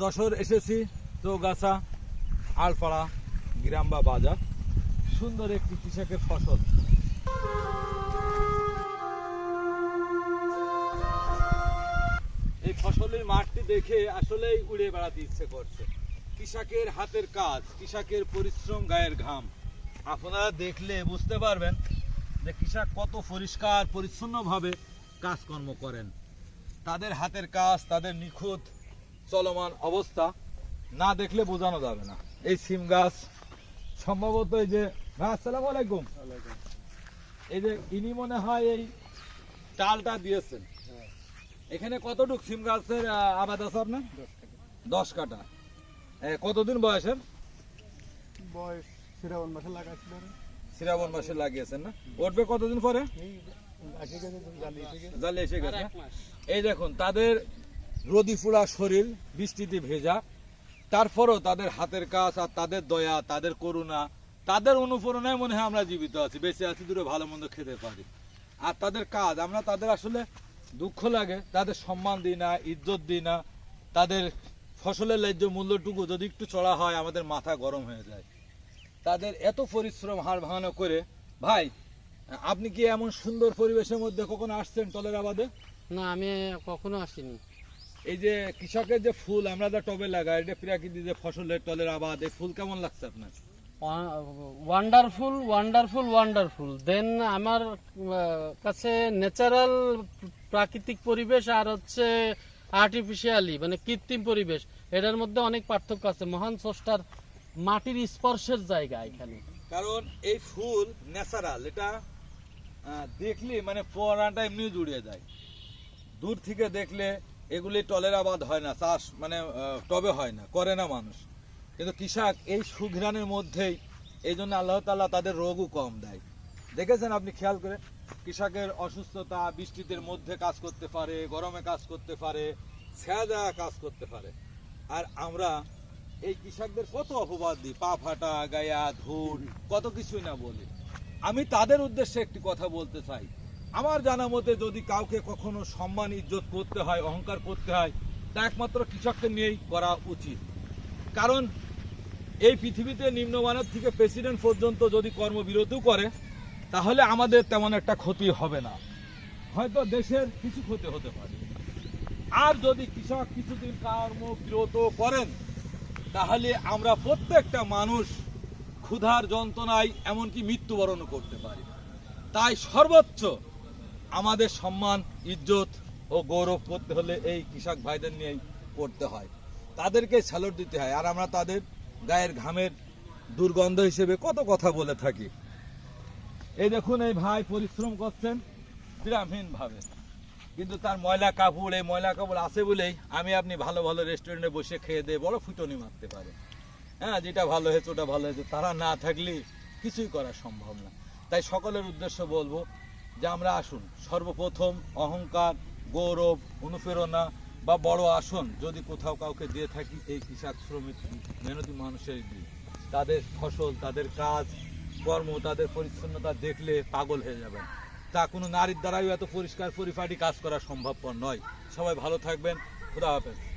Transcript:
যশোর এসেছি, চৌগাছা আলপাড়া গ্রাম বা বাজার। সুন্দর একটি কৃষকের ফসল। এই ফসলের মাঠটি দেখে আসলেই উড়ে বেড়াতে ইচ্ছে করছে। কৃষকের হাতের কাজ কৃষকের পরিশ্রম, গায়ের ঘাম। আপনারা দেখলে বুঝতে পারবেন যে কৃষক কত পরিষ্কার, পরিচ্ছন্নভাবে কাজকর্ম করেন। তাদের হাতের কাজ, তাদের নিখুঁত চলমান অবস্থা না দেখলে বোঝানো যাবে না। এই সিম গাছ সম্ভবত এই যে ভাই আসসালামু আলাইকুম। এই যে ইনি মনে হয় এই টালটা দিয়েছেন। এখানে কতটুক সিম গাছের আবাদ আছে আপনার? দশ কাটা কতদিন বয়সের? বয়স শ্রাবণ মাসে লাগাইছিল। শ্রাবণ মাসে লাগিয়েছেন না? উঠবে কতদিন পরে? জালে এসে গেছে। এই দেখুন তাদের রোদি ফুলা শরীর, বৃষ্টিতে ভেজা। তারপরও তাদের হাতের কাজ আর তাদের দয়া, তাদের করুণা, তাদের অনুপ্রেরণায় মনে হয় আমরা জীবিত আছি, বেঁচে আছি, দূরে ভালো মন্দ খেতে পারি। আর তাদের কাজ, আমরা তাদের আসলে দুঃখ লাগে, তাদের সম্মান দিই না, ইজ্জত দিই না। তাদের ফসলের ন্যায্য মূল্যটুকু যদি একটু চড়া হয়, আমাদের মাথা গরম হয়ে যায়। তাদের এত পরিশ্রম হাড় ভাঙানো করে, ভাই, আপনি কি এমন সুন্দর পরিবেশের মধ্যে কখনো আসছেন টলের আবাদে? না, আমি কখনো আসিনি। এই যে কৃষকের যে ফুল আমরা যা টবে লাগাই এটা প্রাকৃতিক যে ফসলের টলের আবাদ এই ফুল কেমন লাগছে আপনার? ওয়ান্ডারফুল ওয়ান্ডারফুল ওয়ান্ডারফুল দেন আমার কাছে ন্যাচারাল প্রাকৃতিক পরিবেশ আর হচ্ছে আর্টিফিশিয়ালি মানে কৃত্রিম পরিবেশ। এটার মধ্যে অনেক পার্থক্য আছে। মহান স্রষ্টার মাটির স্পর্শের জায়গা এখানে। কারণ এই ফুল ন্যাচারাল এটা দেখলে মানে ফোয়ারাটা এমনি জুড়িয়ে যায়। দূর থেকে দেখলে এগুলি টলের আবাদ হয় না, চাষ মানে টবে হয় না, করে না মানুষ। কিন্তু কৃষক এই সুঘ্রাণের মধ্যেই এই জন্য আল্লাহ তাদের রোগও কম দেয়। দেখেছেন আপনি খেয়াল করে? কৃষকের অসুস্থতা, বৃষ্টিদের মধ্যে কাজ করতে পারে, গরমে কাজ করতে পারে ছেঁড়া কাজ করতে পারে। আর আমরা এই কৃষকদের কত অপবাদ দিই, পা ফাটা, গায়া ধুল কত কিছুই না বলি। আমি তাদের উদ্দেশ্যে একটি কথা বলতে চাই। আমার জানা মতে যদি কাউকে কখনো সম্মান, ইজ্জত করতে হয়, অহংকার করতে হয়, তা একমাত্র কৃষককে নিয়েই করা উচিত। কারণ এই পৃথিবীতে নিম্নমানের থেকে প্রেসিডেন্ট পর্যন্ত যদি কর্মবিরতিও করে, তাহলে আমাদের তেমন একটা ক্ষতি হবে না। হয়তো দেশের কিছু ক্ষতি হতে পারে। আর যদি কৃষক কিছুদিন কর্মবিরত করেন, তাহলে আমরা প্রত্যেকটা মানুষ ক্ষুধার যন্ত্রণায় এমনকি মৃত্যুবরণ করতে পারি। তাই সর্বোচ্চ আমাদের সম্মান, ইজ্জত ও গৌরব করতে হলে এই কৃষক ভাইদের নিয়েই করতে হয়। তাদেরকে স্যালুট দিতে হয়। আর আমরা তাদের গায়ের ঘামের দুর্গন্ধ হিসেবে কত কথা বলে থাকি। এই দেখুন, এই ভাই পরিশ্রম করছেন বিরামহীন ভাবে কিন্তু তার ময়লা কাপড়, এই ময়লা কাপড় আছে বলেই আমি আপনি ভালো ভালো রেস্টুরেন্টে বসে খেয়ে দিয়ে বড় ফুটনি মারতে পারে হ্যাঁ যেটা ভালো হয়েছে, ওটা ভালো হয়েছে। তারা না থাকলে কিছুই করা সম্ভব না। তাই সকলের উদ্দেশ্য বলব যে আমরা আসুন, সর্বপ্রথম অহংকার, গৌরব, অনুপ্রেরণা বা বড় আসন যদি কোথাও কাউকে দিয়ে থাকি, এই কৃষক শ্রমিক মেহনতি মানুষের দিই তাদের ফসল, তাদের কাজ, কর্ম, তাদের পরিচ্ছন্নতা দেখলে পাগল হয়ে যাবেন। তা কোনো নারীর দ্বারাই এত পরিষ্কার, পরিপাটি কাজ করা সম্ভবপর নয়। সবাই ভালো থাকবেন। খুদা হাফেজ।